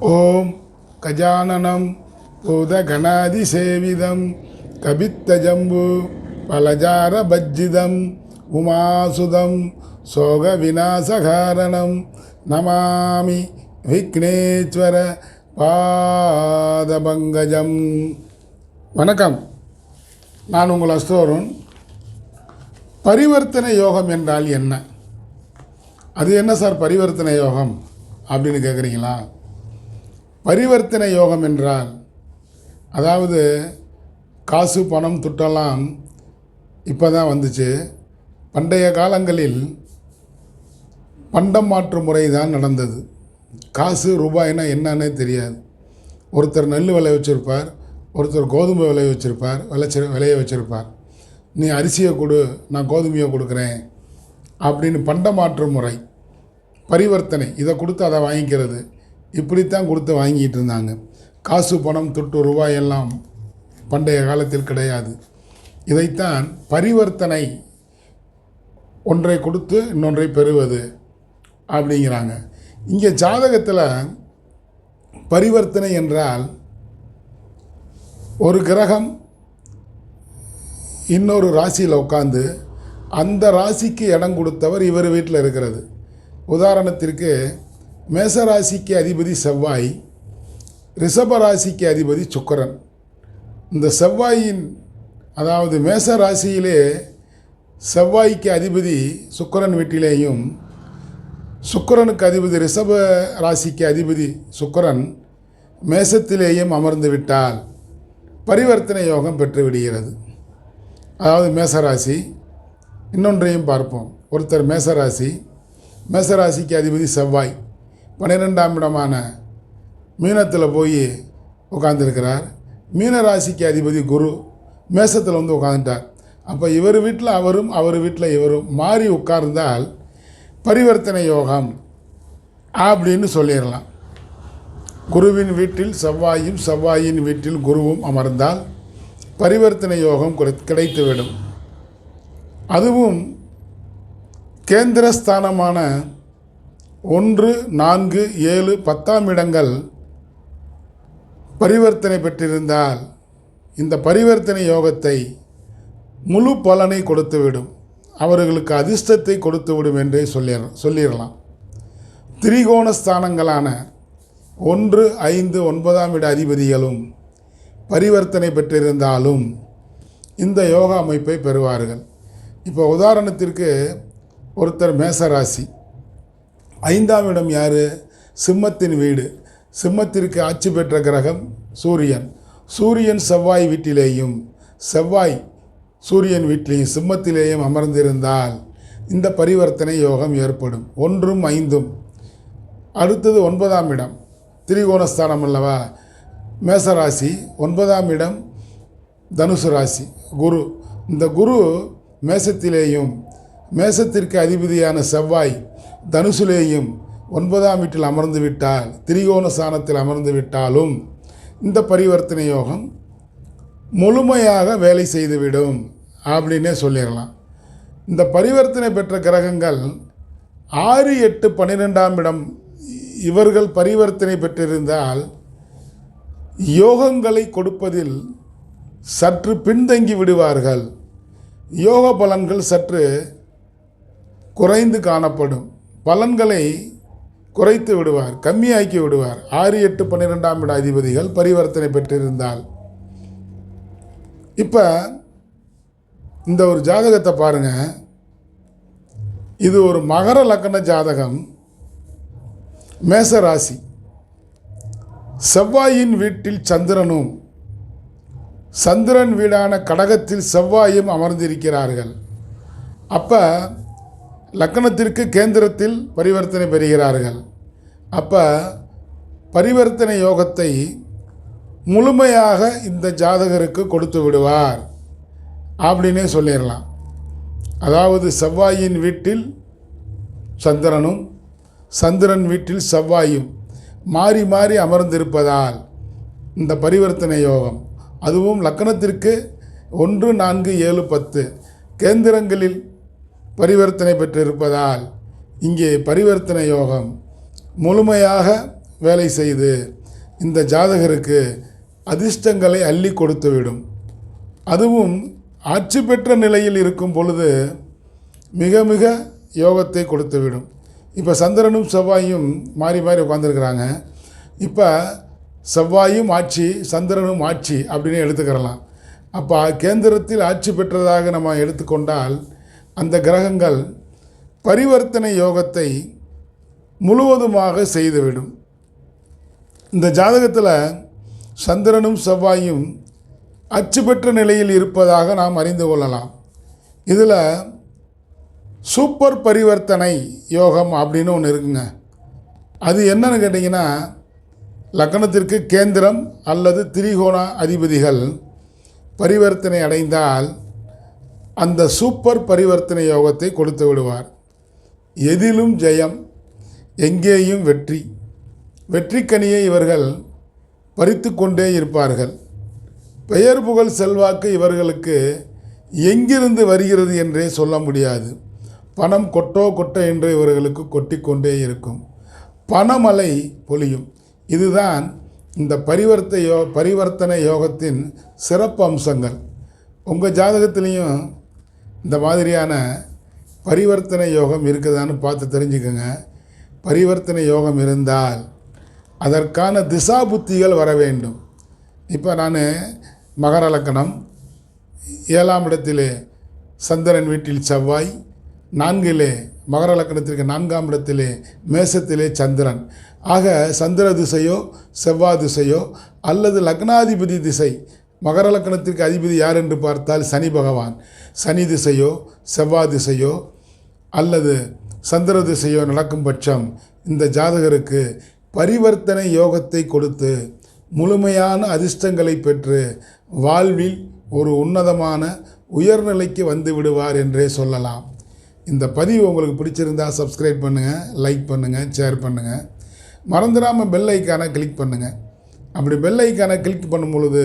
ஓம் கஜானனம் பூதகணாதிசேவிதம் கபித்தஜம்பு பலஜார பஜ்ஜிதம் உமாசுதம் சோக விநாசகாரணம் நமாமி விக்னேஸ்வர பாதபங்கஜம். வணக்கம். நான் உங்கள் அஸ்தோரன் பரிவர்த்தனை யோகம் என்றால் என்ன? அது என்ன சார் பரிவர்த்தனை யோகம்? அப்படின்னு கேட்குறீங்களா பரிவர்த்தனை யோகம் என்றால் அதாவது காசு பணம் துட்டெல்லாம் இப்போ தான் வந்துச்சு. பண்டைய காலங்களில் பண்டம் மாற்று முறை தான் நடந்தது. காசு ரூபாய்னா என்னன்னே தெரியாது. ஒருத்தர் நெல் விளைய வச்சுருப்பார் ஒருத்தர் கோதுமை விளைய வச்சுருப்பார் விளைச்சி விளைய வச்சுருப்பார். நீ அரிசியை கொடு நான் கோதுமையை கொடுக்குறேன் அப்படின்னு பண்ட மாற்று முறை பரிவர்த்தனை இதை கொடுத்து அதை வாங்கிக்கிறது. இப்படித்தான் கொடுத்து வாங்கிட்டு இருந்தாங்க. காசு பணம் தொட்டு ரூபாய் எல்லாம் பண்டைய காலத்தில் கிடையாது. இதைத்தான் பரிவர்த்தனை ஒன்றை கொடுத்து இன்னொன்றை பெறுவது அப்படிங்கிறாங்க. இங்கே ஜாதகத்தில் பரிவர்த்தனை என்றால் ஒரு கிரகம் இன்னொரு ராசியில் உட்காந்து அந்த ராசிக்கு இடம் கொடுத்தவர் இவர் வீட்டில் இருக்கிறது. உதாரணத்திற்கு மேச ராசிக்கு அதிபதி செவ்வாய் ரிஷப ராசிக்கு அதிபதி சுக்கரன். இந்த செவ்வாயின் அதாவது மேச ராசியிலே செவ்வாய்க்கு அதிபதி சுக்கரன் வீட்டிலேயும் சுக்கரனுக்கு அதிபதி ரிஷப ராசிக்கு அதிபதி சுக்கரன் மேசத்திலேயும் அமர்ந்து விட்டால் பரிவர்த்தனை யோகம் பெற்றுவிடுகிறது அதாவது மேசராசி இன்னொன்றையும் பார்ப்போம். ஒருத்தர் மேசராசி மேசராசிக்கு அதிபதி செவ்வாய். பன்னிரெண்டாம் இடமான மீனத்தில் போய் உட்காந்துருக்கிறார் மீன ராசிக்கு அதிபதி குரு மேசத்தில் வந்து உட்காந்துட்டார் அப்போ இவர் வீட்டில் அவரும் அவர் வீட்டில் இவரும் மாறி உட்கார்ந்தால் பரிவர்த்தனை யோகம் அப்படின்னு சொல்லிடலாம். குருவின் வீட்டில் செவ்வாயும் செவ்வாயின் வீட்டில் குருவும் அமர்ந்தால் பரிவர்த்தனை யோகம் கிடை- கிடைத்துவிடும். அதுவும் கேந்திரஸ்தானமான ஒன்று நான்கு ஏழு பத்தாம் இடங்கள் பரிவர்த்தனை பெற்றிருந்தால் இந்த பரிவர்த்தனை யோகத்தை முழு பலனை கொடுத்துவிடும். அவர்களுக்கு அதிர்ஷ்டத்தை கொடுத்துவிடும் என்றே சொல்லி சொல்லிடலாம் திரிகோண ஸ்தானங்களான ஒன்று ஐந்து ஒன்பதாம் இட அதிபதிகளும் பரிவர்த்தனை பெற்றிருந்தாலும் இந்த யோகா அமைப்பை பெறுவார்கள். இப்போ உதாரணத்திற்கு ஒருத்தர் மேசராசி. ஐந்தாம் இடம் யார்? சிம்மத்தின் வீடு. சிம்மத்திற்கு ஆட்சி பெற்ற கிரகம் சூரியன். சூரியன் செவ்வாய் வீட்டிலேயும் செவ்வாய் சூரியன் வீட்டிலேயும் சிம்மத்திலேயும் அமர்ந்திருந்தால் இந்த பரிவர்த்தனை யோகம் ஏற்படும். ஒன்றும் ஐந்தும். அடுத்தது ஒன்பதாம் இடம். திரிகோணஸ்தானம் அல்லவா? மேசராசி ஒன்பதாம் இடம் தனுசு ராசி. குரு. இந்த குரு மேசத்திலேயும் மேசத்திற்கு அதிபதியான செவ்வாய் தனுசுலேயும் ஒன்பதாம் வீட்டில் அமர்ந்து விட்டால் திரிகோண சாணத்தில் அமர்ந்து விட்டாலும் இந்த பரிவர்த்தனை யோகம் முழுமையாக வேலை செய்துவிடும் அப்படின்னே சொல்லிடலாம். இந்த பரிவர்த்தனை பெற்ற கிரகங்கள் ஆறு எட்டு பன்னிரெண்டாம் இடம் இவர்கள் பரிவர்த்தனை பெற்றிருந்தால் யோகங்களை கொடுப்பதில் சற்று பின்தங்கி விடுவார்கள். யோக பலன்கள் சற்று குறைந்து காணப்படும். பலன்களை குறைத்து விடுவார் கம்மியாக்கி விடுவார். ஆறு எட்டு பன்னிரெண்டாம் இட அதிபதிகள் பரிவர்த்தனை பெற்றிருந்தால். இப்போ இந்த ஒரு ஜாதகத்தை பாருங்க. இது ஒரு மகர லக்கண ஜாதகம். மேச ராசி செவ்வாயின் வீட்டில் சந்திரனும் சந்திரன் வீடான கடகத்தில் செவ்வாயும் அமர்ந்திருக்கிறார்கள். அப்போ லக்கணத்திற்கு கேந்திரத்தில் பரிவர்த்தனை பெறுகிறார்கள். அப்போ பரிவர்த்தனை யோகத்தை முழுமையாக இந்த ஜாதகருக்கு கொடுத்து விடுவார் அப்படின்னே சொல்லிடலாம். அதாவது செவ்வாயின் வீட்டில் சந்திரனும் சந்திரன் வீட்டில் செவ்வாயும் மாறி மாறி அமர்ந்திருப்பதால் இந்த பரிவர்த்தனை யோகம். அதுவும் லக்கணத்திற்கு ஒன்று நான்கு ஏழு பத்து. கேந்திரங்களில் பரிவர்த்தனை பெற்றிருப்பதால் இங்கே பரிவர்த்தனை யோகம் முழுமையாக வேலை செய்து இந்த ஜாதகருக்கு அதிர்ஷ்டங்களை அள்ளி கொடுத்துவிடும். அதுவும் ஆட்சி பெற்ற நிலையில் இருக்கும் பொழுது மிக மிக யோகத்தை கொடுத்துவிடும். இப்போ சந்திரனும் செவ்வாயும் மாறி மாறி உட்காந்துருக்குறாங்க இப்போ செவ்வாயும் ஆட்சி சந்திரனும் ஆட்சி அப்படின்னு எடுத்துக்கிறலாம். அப்போ கேந்திரத்தில் ஆட்சி பெற்றதாக நம்ம எடுத்துக்கொண்டால் அந்த கிரகங்கள் பரிவர்த்தனை யோகத்தை முழுவதுமாக செய்துவிடும். இந்த ஜாதகத்தில் சந்திரனும் செவ்வாயும் அச்சு பெற்ற நிலையில் இருப்பதாக நாம் அறிந்து கொள்ளலாம். இதில் சூப்பர் பரிவர்த்தனை யோகம் அப்படின்னு ஒன்று இருக்குங்க. அது என்னன்னு கேட்டிங்கன்னா லக்னத்திற்கு கேந்திரம் அல்லது திரிகோண அதிபதிகள் பரிவர்த்தனை அடைந்தால் அந்த சூப்பர் பரிவர்த்தனை யோகத்தை கொடுத்து விடுவார். எதிலும் ஜெயம் எங்கேயும் வெற்றி. வெற்றிக்கனியை இவர்கள் பறித்து கொண்டே இருப்பார்கள். பெயர் புகழ் செல்வாக்கு இவர்களுக்கு எங்கிருந்து வருகிறது என்றே சொல்ல முடியாது. பணம் கொட்டோ கொட்டோ என்று இவர்களுக்கு கொட்டிக்கொண்டே இருக்கும். பணமலை பொழியும். இதுதான் இந்த பரிவர்த்த யோ பரிவர்த்தனை யோகத்தின் சிறப்பு அம்சங்கள் உங்கள் ஜாதகத்திலையும் இந்த மாதிரியான பரிவர்த்தனை யோகம் இருக்குதான்னு பார்த்து தெரிஞ்சுக்கோங்க. பரிவர்த்தனை யோகம் இருந்தால் அதற்கான திசா புத்திகள் வர வேண்டும். இப்போ நான் மகர லக்கணம் ஏழாம் இடத்திலே சந்திரன் வீட்டில் செவ்வாய் நான்கிலே மகர லக்கணத்திற்கு நான்காம் இடத்திலே மேசத்திலே சந்திரன். ஆக சந்திர திசையோ செவ்வாய் திசையோ அல்லது லக்னாதிபதி திசை மகர லக்கணத்திற்கு அதிபதி யார் என்று பார்த்தால் சனி பகவான். சனி திசையோ செவ்வாய் திசையோ அல்லது சந்திர திசையோ நடக்கும் பட்சம் இந்த ஜாதகருக்கு பரிவர்த்தனை யோகத்தை கொடுத்து முழுமையான அதிர்ஷ்டங்களை பெற்று வாழ்வில் ஒரு உன்னதமான உயர்நிலைக்கு வந்து விடுவார் என்றே சொல்லலாம். இந்த பதிவு உங்களுக்கு பிடிச்சிருந்தா சப்ஸ்கிரைப் பண்ணுங்கள் லைக் பண்ணுங்கள் ஷேர் பண்ணுங்கள் மறந்துடாமல் பெல் ஐக்கானை கிளிக் பண்ணுங்கள் அப்படி பெல் ஐக்கானை கிளிக் பண்ணும் பொழுது